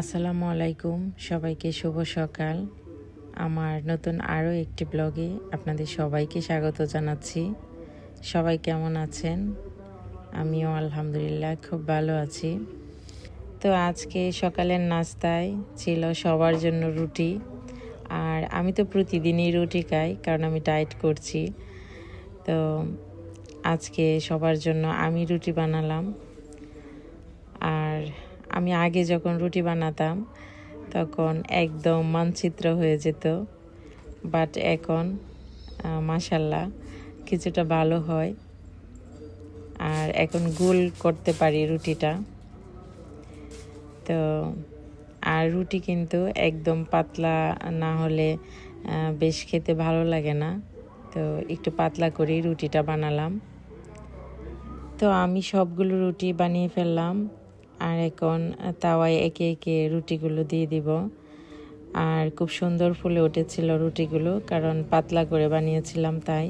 আসসালামু আলাইকুম, সবাইকে শুভ সকাল। আমার নতুন আরও একটি ব্লগে আপনাদের সবাইকে স্বাগত জানাচ্ছি। সবাই কেমন আছেন? আমিও আলহামদুলিল্লাহ খুব ভালো আছি। তো আজকে সকালের নাস্তায় ছিল সবার জন্য রুটি। আর আমি তো প্রতিদিনই রুটি খাই, কারণ আমি ডায়েট করছি। তো আজকে সবার জন্য আমি রুটি বানালাম। আমি আগে যখন রুটি বানাতাম, তখন একদম মানচিত্র হয়ে যেত। বাট এখন মাসাল্লাহ কিছুটা ভালো হয়। আর এখন গোল করতে পারি রুটিটা। তো, আর রুটি কিন্তু একদম পাতলা না হলে বেশ খেতে ভালো লাগে না। তো একটু পাতলা করেই রুটিটা বানালাম। তো আমি সবগুলো রুটি বানিয়ে ফেললাম। আর এখন তাওয়ায় একে একে রুটিগুলো দিয়ে দিব। আর খুব সুন্দর ফুলে উঠেছিল রুটিগুলো, কারণ পাতলা করে বানিয়েছিলাম তাই।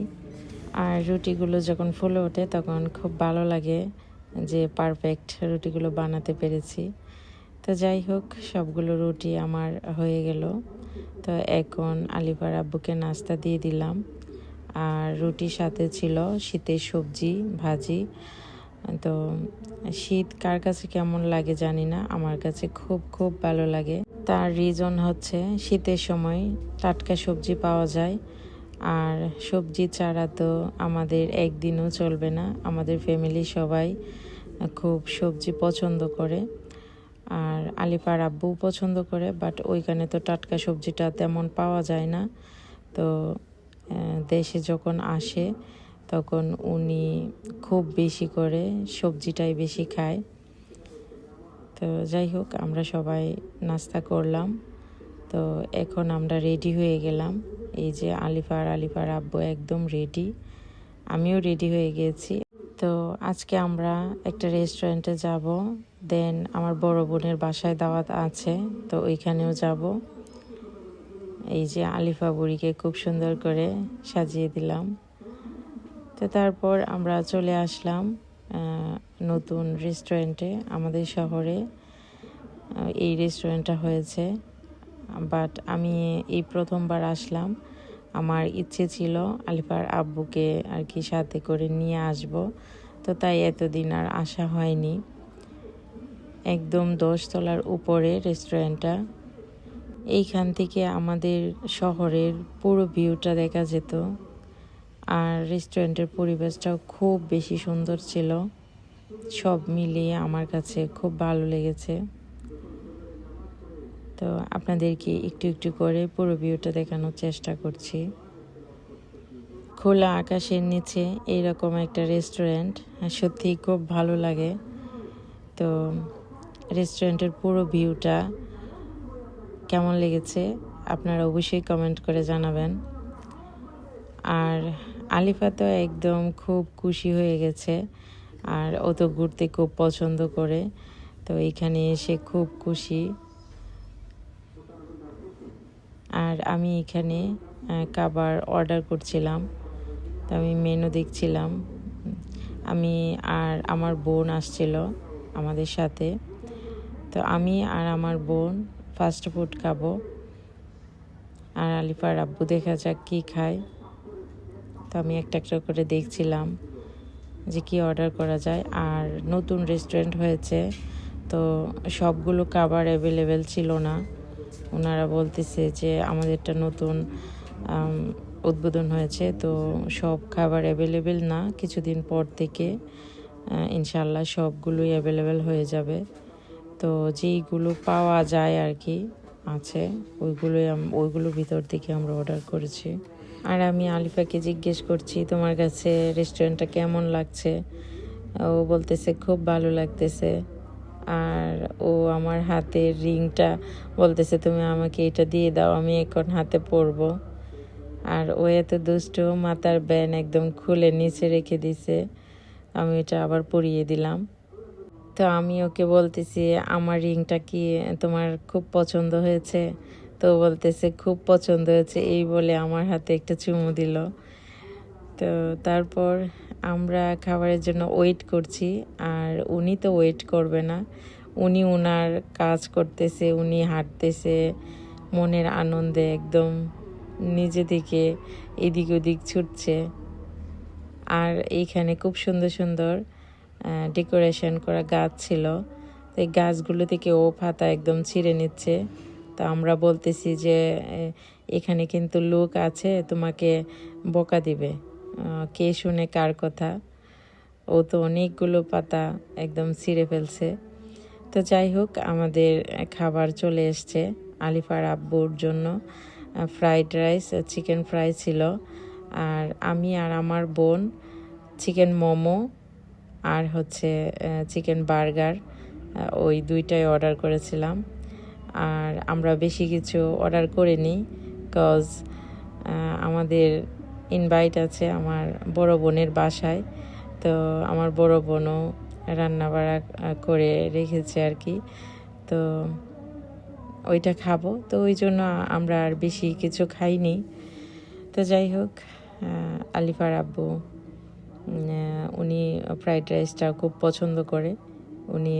আর রুটিগুলো যখন ফুলে ওঠে তখন খুব ভালো লাগে যে পারফেক্ট রুটিগুলো বানাতে পেরেছি। তো যাই হোক, সবগুলো রুটি আমার হয়ে গেল। তো এখন আলিপার আব্বুকে নাস্তা দিয়ে দিলাম। আর রুটির সাথে ছিল শীতের সবজি, ভাজি। তো শীত কার কাছে কেমন লাগে জানি না, আমার কাছে খুব খুব ভালো লাগে। তার রিজন হচ্ছে শীতের সময় টাটকা সবজি পাওয়া যায়, আর সবজি ছাড়া তো আমাদের একদিনও চলবে না। আমাদের ফ্যামিলি সবাই খুব সবজি পছন্দ করে, আর আলিফার আব্বু পছন্দ করে বাট ওইখানে তো টাটকা সবজিটা তেমন পাওয়া যায় না। তো দেশে যখন আসে তখন উনি খুব বেশি করে সবজিটাই বেশি খায়। তো যাই হোক, আমরা সবাই নাস্তা করলাম। তো এখন আমরা রেডি হয়ে গেলাম। এই যে আলিফার আলিফার আব্বু একদম রেডি আমিও রেডি হয়ে গিয়েছি তো আজকে আমরা একটা রেস্টুরেন্টে যাব দেন আমার বড় বোনের বাসায় দাওয়াত আছে, তো ওইখানেও যাব। এই যে আলিফা বুড়িকে খুব সুন্দর করে সাজিয়ে দিলাম। তো তারপর আমরা চলে আসলাম নতুন রেস্টুরেন্টে আমাদের শহরে। এই রেস্টুরেন্টটা হয়েছে। বাট আমি এই প্রথমবার আসলাম। আমার ইচ্ছে ছিল আলিফার আব্বুকে আর কি সাথে করে নিয়ে আসব। তো তাই এতদিন আর আসা হয়নি। একদম দশতলার উপরে রেস্টুরেন্টটা এইখান থেকে আমাদের শহরের পুরো ভিউটা দেখা যেত। আর রেস্টুরেন্টের পরিবেশটাও খুব বেশি সুন্দর ছিল। সব মিলিয়ে আমার কাছে খুব ভালো লেগেছে। তো আপনাদেরকে একটু একটু করে পুরো ভিউটা দেখানোর চেষ্টা করছি। খোলা আকাশের নিচে এইরকম একটা রেস্টুরেন্ট সত্যিই খুব ভালো লাগে। তো রেস্টুরেন্টের পুরো ভিউটা কেমন লেগেছে, আপনারা অবশ্যই কমেন্ট করে জানাবেন। আর আলিফা তো একদম খুব খুশি হয়ে গেছে। আর ও তো ঘুরতে খুব পছন্দ করে। তো এখানে এসে খুব খুশি। আর আমি এখানে খাবার অর্ডার করছিলাম। তো আমি মেনু দেখছিলাম। আমি আর আমার বোন আসছিল আমাদের সাথে। তো আমি আর আমার বোন ফাস্ট ফুড খাব। আর আলিফার আব্বু দেখা যাক কী খায়। তো আমি একটা একটা করে দেখছিলাম যে কি অর্ডার করা যায়। আর নতুন রেস্টুরেন্ট হয়েছে, তো সবগুলো খাবার অ্যাভেলেবেল ছিল না। ওনারা বলতেছে যে আমাদেরটা নতুন উদ্বোধন হয়েছে, তো সব খাবার অ্যাভেলেবেল না। কিছুদিন পর থেকে ইনশাল্লাহ সবগুলোই অ্যাভেলেবেল হয়ে যাবে। তো যেইগুলো পাওয়া যায় আর কি, আছে, ওইগুলোই ওইগুলোর ভিতর থেকে আমরা অর্ডার করেছি। আর আমি আলিফাকে জিজ্ঞেস করছি, তোমার কাছে রেস্টুরেন্টটা কেমন লাগছে? ও বলতেছে, খুব ভালো লাগতেছে। আর ও আমার হাতের রিংটা বলতেছে, তুমি আমাকে এটা দিয়ে দাও, আমি এখন হাতে পরব। আর ও এত দুষ্ট, মাথার ব্যান একদম খুলে নিচে রেখে দিছে। আমি এটা আবার পরিয়ে দিলাম। তো আমি ওকে বলতেছি, আমার রিংটা কি তোমার খুব পছন্দ হয়েছে? তো বলতেছে, খুব পছন্দ হয়েছে এই বলে আমার হাতে একটা চুমু দিল। তো তারপর আমরা খাবারের জন্য ওয়েট করছি, আর উনি তো ওয়েট করবে না। উনি ওনার কাজ করতেছে, উনি হাঁটতেছে, মনের আনন্দে একদম নিজে থেকে এদিক ওদিক ছুটছে। আর এইখানে খুব সুন্দর সুন্দর ডেকোরেশন করা গাছ ছিল। তো এই গাছগুলো থেকে ও পাতা একদম ছিঁড়ে নিচ্ছে। তো আমরা বলতেছি যে এখানে কিন্তু লোক আছে, তোমাকে বকা দিবে। কে শুনে কার কথা? ও তো অনেকগুলো পাতা একদম ছিঁড়ে ফেলছে। তো যাই হোক, আমাদের খাবার চলে এসছে আলিফার আব্বুর জন্য। ফ্রাইড রাইস চিকেন ফ্রাই ছিল। আর আমি আর আমার বোন চিকেন মোমো আর হচ্ছে চিকেন বার্গার ওই দুইটাই অর্ডার করেছিলাম। আর আমরা বেশি কিছু অর্ডার করিনি কজ আমাদের ইনভাইট আছে আমার বড় বোনের বাসায়। তো আমার বড় বোনও রান্না বাড়া করে রেখেছে আর কি। তো ওইটা খাব। তো ওই জন্য আমরা আর বেশি কিছু খাইনি। তো যাই হোক আলিফার আব্বু উনি ফ্রাইড রাইসটা খুব পছন্দ করে। উনি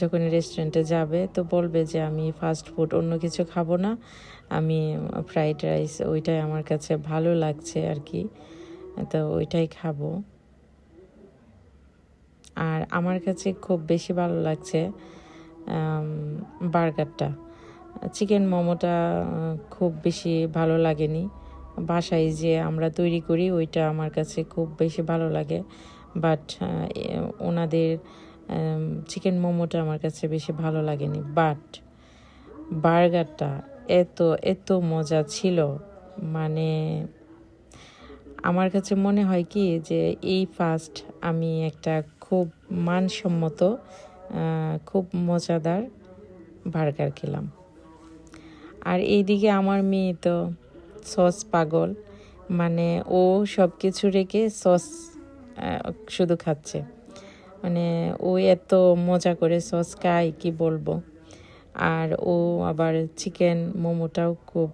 যখন রেস্টুরেন্টে যাবে, তো বলবে যে আমি ফাস্ট ফুড অন্য কিছু খাব না। আমি ফ্রাইড রাইস ওইটাই আমার কাছে ভালো লাগছে আর কি তো ওইটাই খাব। আর আমার কাছে খুব বেশি ভালো লাগছে বার্গারটা। চিকেন মোমোটা খুব বেশি ভালো লাগেনি। বাসায় যে আমরা তৈরি করি, ওইটা আমার কাছে খুব বেশি ভালো লাগে। বাট ওনাদের চিকেন মোমোটা আমার কাছে বেশি ভালো লাগেনি বাট বার্গারটা এত এত মজা ছিল। মানে আমার কাছে মনে হয় কি যে এই ফার্স্ট আমি একটা খুব মানসম্মত খুব মজাদার বার্গার খেলাম। আর এইদিকে আমার মেয়ে তো সস পাগল মানে ও সব কিছু রেখে সস শুধু খাচ্ছে। মানে ও এত মজা করে সস খায়, কি বলব? আর ও আবার চিকেন মোমোটাও খুব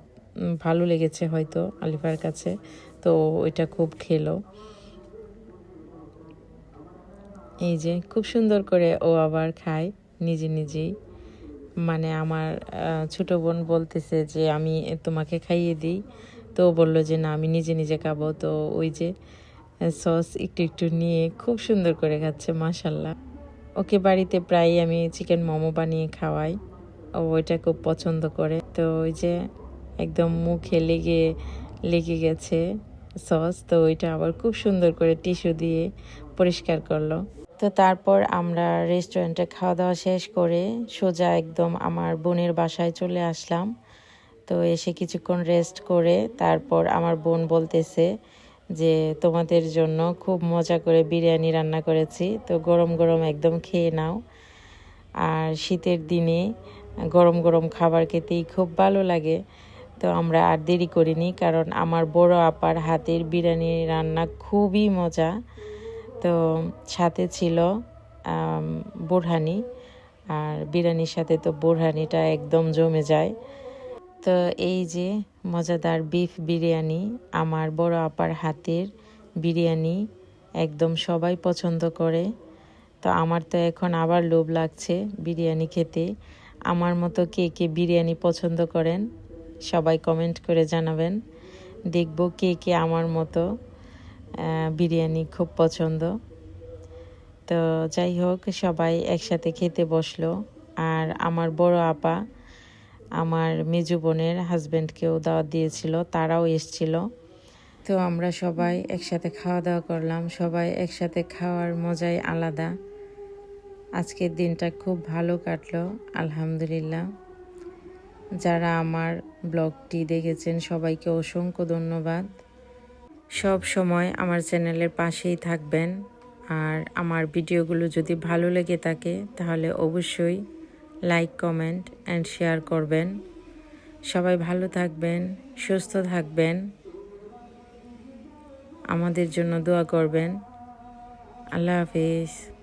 ভালো লেগেছে হয়তো আলিফার কাছে। তো ওইটা খুব খেলো। এই যে খুব সুন্দর করে ও আবার খায় নিজে নিজেই। মানে আমার ছোট বোন বলতেছে যে, আমি তোমাকে খাইয়ে দিই। তো বলল যে, না, আমি নিজে নিজে খাব। তো ওই যে সস একটু একটু নিয়ে খুব সুন্দর করে খাচ্ছে মাসাল্লাহ ওকে বাড়িতে প্রায়ই আমি চিকেন মোমো বানিয়ে খাওয়াই। ও ওইটা খুব পছন্দ করে। তো ওই যে একদম মুখে লেগে লেগে গেছে সস, তো ওইটা আবার খুব সুন্দর করে টিস্যু দিয়ে পরিষ্কার করল। তো তারপর আমরা রেস্টুরেন্টে খাওয়া দাওয়া শেষ করে সোজা একদম আমার বোনের বাসায় চলে আসলাম। তো এসে কিছুক্ষণ রেস্ট করে তারপর আমার বোন বলতেছে যে তোমাদের জন্য খুব মজা করে বিরিয়ানি রান্না করেছি। তো গরম গরম একদম খেয়ে নাও। আর শীতের দিনে গরম গরম খাবার খেতেই খুব ভালো লাগে। তো আমরা আর দেরি করিনি, কারণ আমার বড় আপার হাতের বিরিয়ানি রান্না খুবই মজা। তো সাথে ছিল বোরহানি। আর বিরিয়ানির সাথে তো বোরহানিটা একদম জমে যায়। তো এই যে মজাদার বিফ বিরিয়ানি, আমার বড় আপার হাতের বিরিয়ানি একদম সবাই পছন্দ করে। তো আমার তো এখন আবার লোভ লাগছে বিরিয়ানি খেতে। আমার মতো কে কে বিরিয়ানি পছন্দ করেন, সবাই কমেন্ট করে জানাবেন। দেখব কে কে আমার মতো বিরিয়ানি খুব পছন্দ। তো যাই হোক, সবাই একসাথে খেতে বসল। আর আমার বড় আপা আমার মেজু বোনের হাজব্যান্ডকেও দাওয়াত দিয়েছিল, তারাও এসছিল। তো আমরা সবাই একসাথে খাওয়া দাওয়া করলাম, সবাই একসাথে খাওয়ার মজাই আলাদা। আজকের দিনটা খুব ভালো কাটলো, আলহামদুলিল্লাহ। যারা আমার ব্লগটি দেখেছেন, সবাইকে অসংখ্য ধন্যবাদ। সব সময় আমার চ্যানেলের পাশেই থাকবেন। আর আমার ভিডিওগুলো যদি ভালো লেগে থাকে, তাহলে অবশ্যই লাইক, কমেন্ট অ্যান্ড শেয়ার করবেন। সবাই ভালো থাকবেন, সুস্থ থাকবেন। আমাদের জন্য দোয়া করবেন। আল্লাহ হাফিজ।